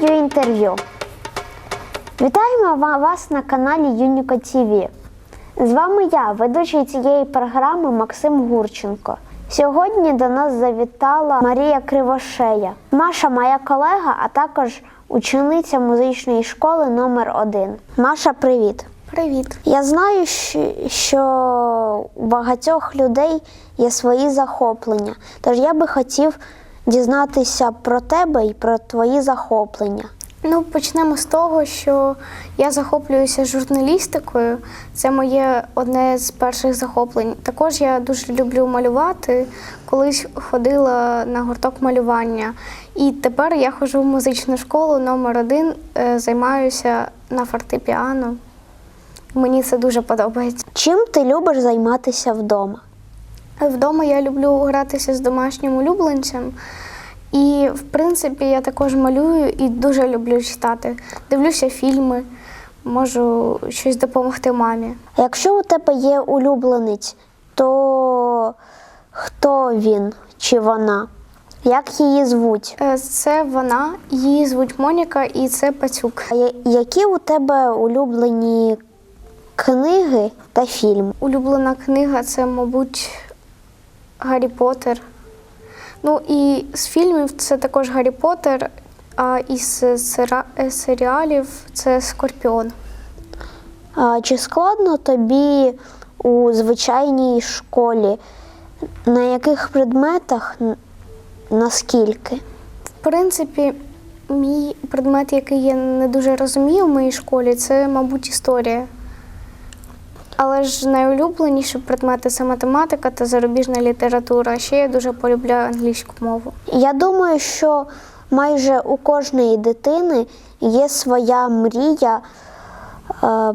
Читаю інтерв'ю. Вітаємо вас на каналі Юніко ТВ. З вами я, ведучий цієї програми Максим Гурченко. Сьогодні до нас завітала Марія Кривошея. Маша моя колега, а також учениця музичної школи номер 1 Маша, привіт! Привіт. Я знаю, що у багатьох людей є свої захоплення. Тож я би хотів дізнатися про тебе і про твої захоплення. Ну, почнемо з того, що я захоплююся журналістикою. Це моє одне з перших захоплень. Також я дуже люблю малювати. Колись ходила на гурток малювання. І тепер я ходжу в музичну школу номер один, е, займаюся на фортепіано. Мені це дуже подобається. Чим ти любиш займатися вдома? Вдома я люблю гратися з домашнім улюбленцем. І, в принципі, я також малюю і дуже люблю читати. Дивлюся фільми, можу щось допомогти мамі. Якщо у тебе є улюбленець, то хто він чи вона? Як її звуть? Е, Це вона, її звуть Моніка, і це Пацюк. А які у тебе улюблені книги та фільми? Улюблена книга це, мабуть, Гаррі Поттер. Ну і з фільмів це також Гаррі Поттер, а із серіалів це Скорпіон. А, чи складно тобі у звичайній школі? На яких предметах? Наскільки? В принципі, мій предмет, який я не дуже розумію в моїй школі, це, мабуть, історія. Але ж найулюбленіші предмети це математика та зарубіжна література. Ще я дуже полюбляю англійську мову. Я думаю, що майже у кожної дитини є своя мрія, е,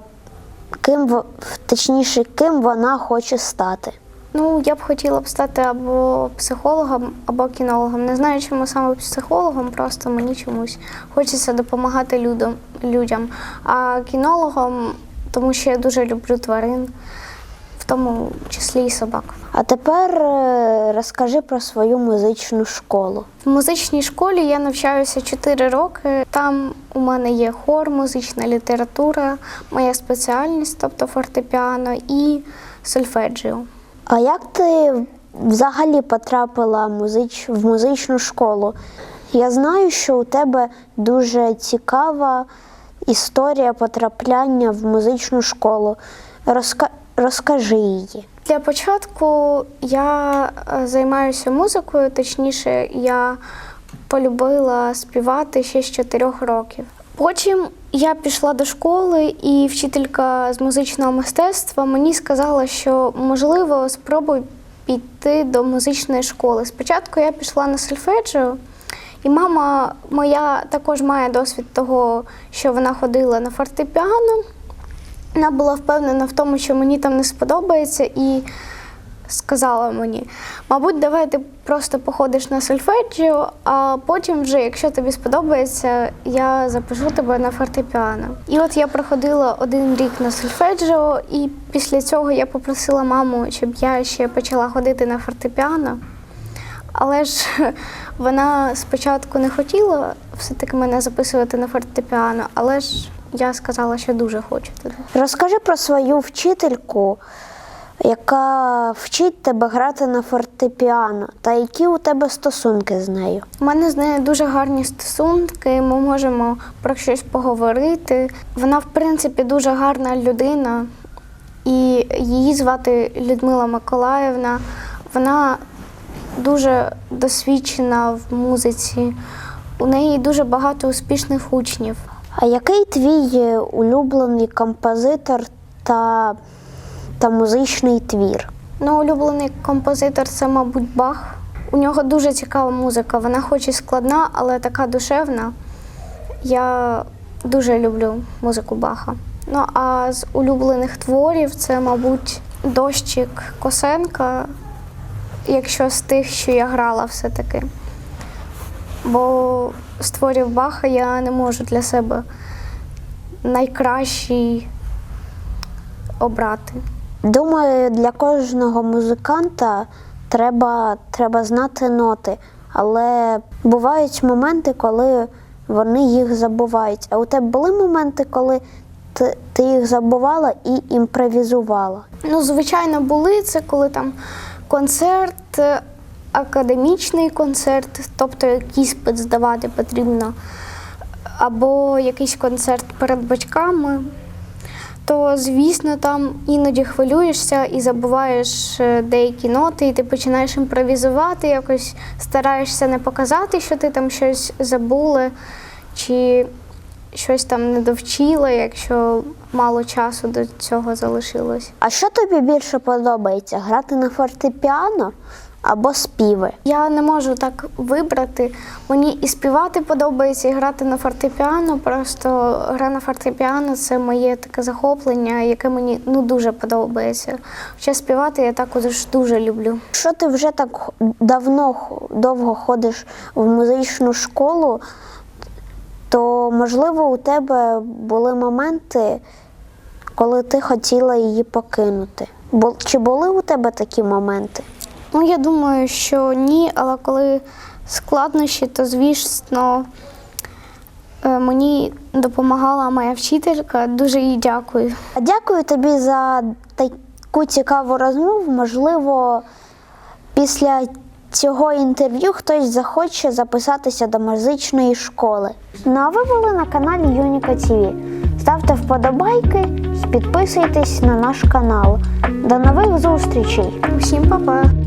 ким, точніше, ким вона хоче стати. Ну, я б хотіла б стати або психологом, або кінологом. Не знаю, чому саме психологом, просто мені чомусь хочеться допомагати людям. А кінологом, тому що я дуже люблю тварин, в тому числі і собак. А тепер е, розкажи про свою музичну школу. В музичній школі я навчаюся 4 роки. Там у мене є хор, музична література, моя спеціальність, тобто фортепіано і сольфеджіо. А як ти взагалі потрапила музич... в музичну школу? Я знаю, що у тебе дуже цікава історія потрапляння в музичну школу. Розка... Розкажи її. Для початку я е, займаюся музикою, точніше, я полюбила співати ще з 4 років. Потім я пішла до школи, і вчителька з музичного мистецтва мені сказала, що можливо спробуй піти до музичної школи. Спочатку я пішла на сольфеджіо, і мама моя також має досвід того, що вона ходила на фортепіано. Вона була впевнена в тому, що мені там не сподобається, і сказала мені: мабуть, давай ти просто походиш на сольфеджіо, а потім, вже, якщо тобі сподобається, я запишу тебе на фортепіано. І от я проходила один рік на сольфеджіо, і після цього я попросила маму, щоб я ще почала ходити на фортепіано. Але ж вона спочатку не хотіла все-таки мене записувати на фортепіано, але ж я сказала, що дуже хочу туди. Розкажи про свою вчительку, яка вчить тебе грати на фортепіано, та які у тебе стосунки з нею. У мене з нею дуже гарні стосунки, ми можемо про щось поговорити. Вона, в принципі, дуже гарна людина, і її звати Людмила Миколаївна. Вона дуже досвідчена в музиці. У неї дуже багато успішних учнів. А який твій е, улюблений композитор та, та музичний твір? Ну, улюблений композитор це, мабуть, Бах. У нього дуже цікава музика. Вона хоч і складна, але така душевна. Я дуже люблю музику Баха. Ну, а з улюблених творів це, мабуть, дощик Косенка, якщо з тих, що я грала все-таки. Бо з творів Баха я не можу для себе найкращий обрати. Думаю, для кожного музиканта треба, треба знати ноти, але бувають моменти, коли вони їх забувають. А у тебе були моменти, коли ти, ти їх забувала і імпровізувала? Ну, звичайно, були це коли там концерт, е, академічний концерт, тобто якийсь здавати потрібно, або якийсь концерт перед батьками. То, звісно, там іноді хвилюєшся і забуваєш е, деякі ноти, і ти починаєш імпровізувати, якось стараєшся не показати, що ти там щось забула, чи щось там не довчила, якщо мало часу до цього залишилось. А що тобі більше подобається? Грати на фортепіано або співи? Я не можу так вибрати. Мені і співати подобається, і грати на фортепіано. Просто гра на фортепіано це моє таке захоплення, яке мені ну дуже подобається. Хоча співати я також дуже люблю. Якщо ти вже так давно довго ходиш в музичну школу, то можливо у тебе були моменти, коли ти хотіла її покинути. Чи були у тебе такі моменти? Ну я думаю, що ні, але коли складнощі, то звісно е, мені допомагала моя вчителька. Дуже їй дякую. Дякую тобі за таку цікаву розмову. Можливо, після цього інтерв'ю хтось захоче записатися до музичної школи. Ну а ви були на каналі Юніка ТВ. Ставте вподобайки і підписуйтесь на наш канал. До нових зустрічей! Усім па-па!